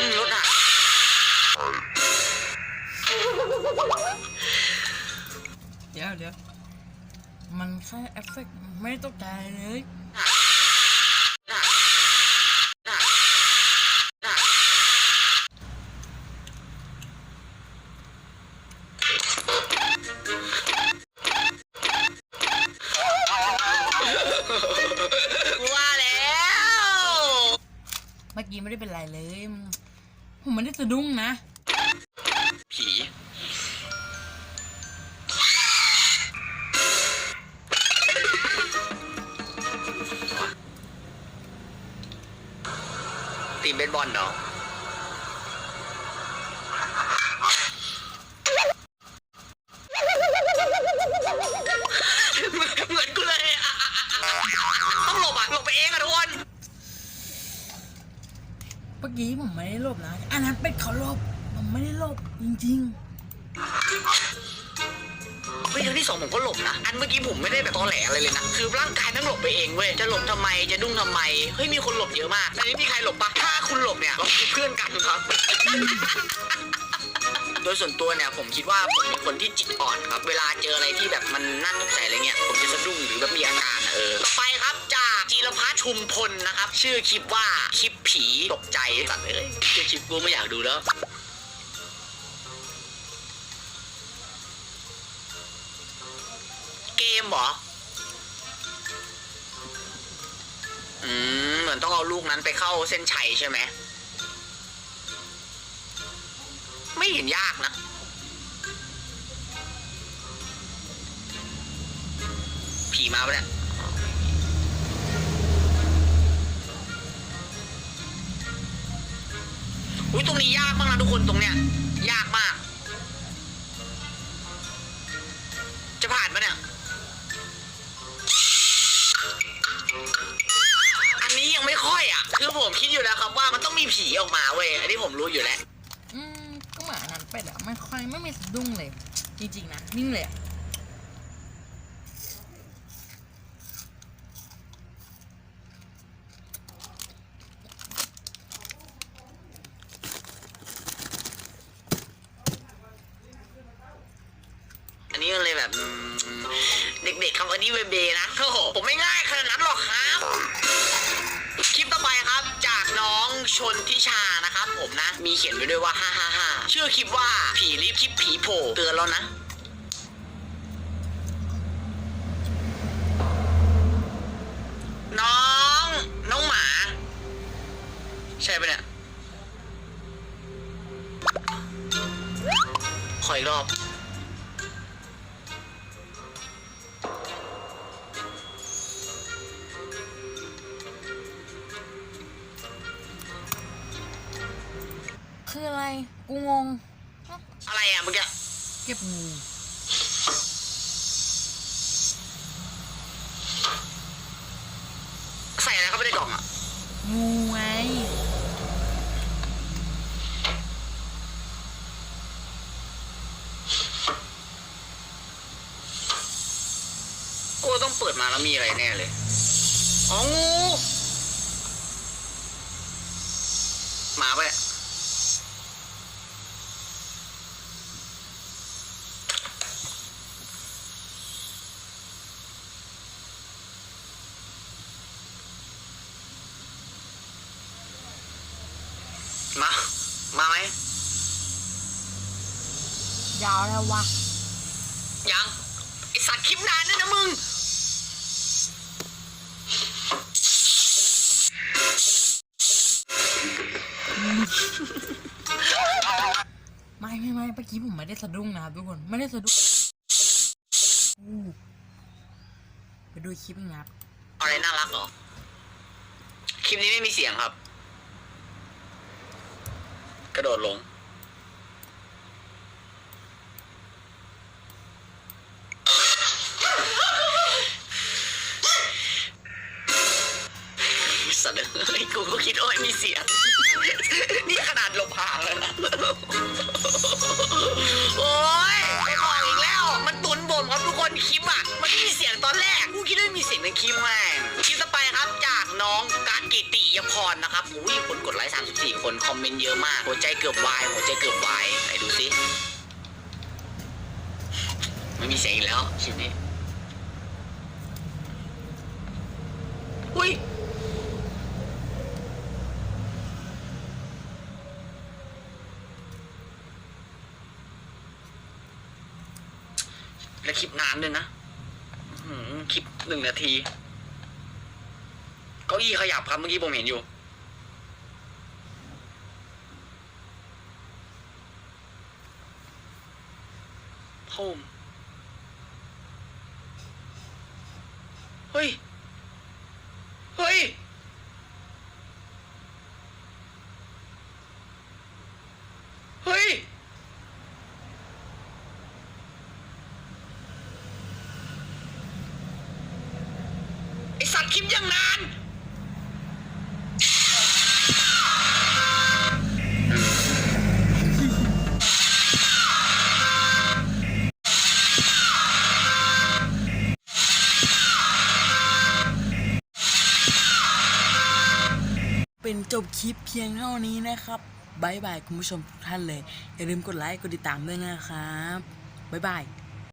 อืมรถอะเดี๋ยว เมื่อกี้ไม่เป็นไรเลย ผมไม่ได้สะดุ้งนะ ผี ตีมเบสบอลเนาะ มื่อกี้ผมไม่ได้หลบนะ อันนั้นเป็นเขาหลบผมไม่ได้หลบจริงเฮ้ยครั้งที่สองผมก็หลบนะ อันเมื่อกี้ผมไม่ได้แบบตอแหลอะไรเลยนะ คือร่างกายนั่งหลบไปเองเว้ย จะหลบทำไม จะดุ้งทำไม เฮ้ยมีคนหลบเยอะมากแต่นี้มีใครหลบปะถ้าคุณหลบเนี่ยเราคือเพื่อนกันครับ โดยส่วนตัวเนี่ยผมคิดว่าผมเป็นคนที่จิตอ่อนครับ เวลาเจออะไรที่แบบมันน่าตกใจอะไรเงี้ย ผมจะสะดุ้งหรือแบบมี ชุมพลนะครับ ชื่อคลิปว่าคลิปผีตกใจสัตว์เลยชื่อคลิปกูไม่อยากดูแล้วเกมเหรออืมเหมือนต้องเอาลูกนั้นไปเข้าเส้นชัยใช่ไหมไม่เห็นยากนะผีมาปะเนี่ย อุ้ยตรงนี้ยากมากนะทุกคนตรงเนี้ยยากมาก จะผ่านปะเนี่ย อันนี้ยังไม่ค่อยอะ คือผมคิดอยู่แล้วครับว่ามันต้องมีผีออกมาเว้ยอันนี้ผมรู้อยู่แล้ว อืมก็เหมือนอันนั้นเป็ดอะไม่ค่อยไม่มีสะดุ้งเลย จริงๆนะนิ่งเลยอะ อันนี้มันเลยแบบอืมเด็กๆคำอั นนี้เบเบนะโอ้โหผมไม่ง่ายขนาดนั้นหรอกครับ คลิปต่อไปครับจากน้องชนทิชานะครับผมนะ มีเขียนไว้ด้วยว่าฮ่าฮ่าฮ่าชื่อคลิปว่าผีรีบคลิปผีโผล่เตือนแล้วนะน้องน้องหมา ใช่ปะเนี่ย ขออีกรอบ คืออะไร กูงง อะไรอะเมื่อกี้เก็บงูใส่อะไรเข้าไปในกล่องอะ งูไง กูต้องเปิดมาแล้วมีอะไรแน่เลย อ๋องู หมาไปะเนี่ยมา มาไหม ยาวแล้ววะ ยังไอสัตว์คลิปนานด้วยนะมึง ไม่ไม่ไม่เมื่อกี้ผมไม่ได้สะดุ้งนะครับทุกคนไม่ได้สะดุ้งอู้ไปดูคลิปงับอะไรน่ารักเหรอ คลิปนี้ไม่มีเสียงครับ กระโดดลง เลยกูก็คิดโอ้ยมีเสียง นี่ขนาดลบห่างแล้วนะ โอ้ยไม่บอกอีกแล้ว มันตุนบ่มครับทุกคนคลิปอะ มันไม่มีเสียงตอนแรก กูคิดว่ามีเสียงในคลิปแม่คลิปต่อไปครับจากน้องการกิติยพรนะครับอุ้ยคนกดไลค์34 คนคอมเมนต์เยอะมาก หัวใจเกือบวาย หัวใจเกือบวายไปดูสิไม่มีเสียงแล้วคลิปนี้อุ้ย และคลิปนานด้วยนะคลิปหนึ่งนาที เก้าอี้ขยับครับเมื่อกี้ผมเห็นอยู่ โฮม เฮ้ย เฮ้ย เฮ้ย ไอสัตว์ คลิปยังนานเป็นจบคลิปเพียงเท่านี้นะครับบายบายคุณผู้ชมทุกท่านเลย อย่าลืมกดไลค์ กดติดตามด้วยนะครับบายบาย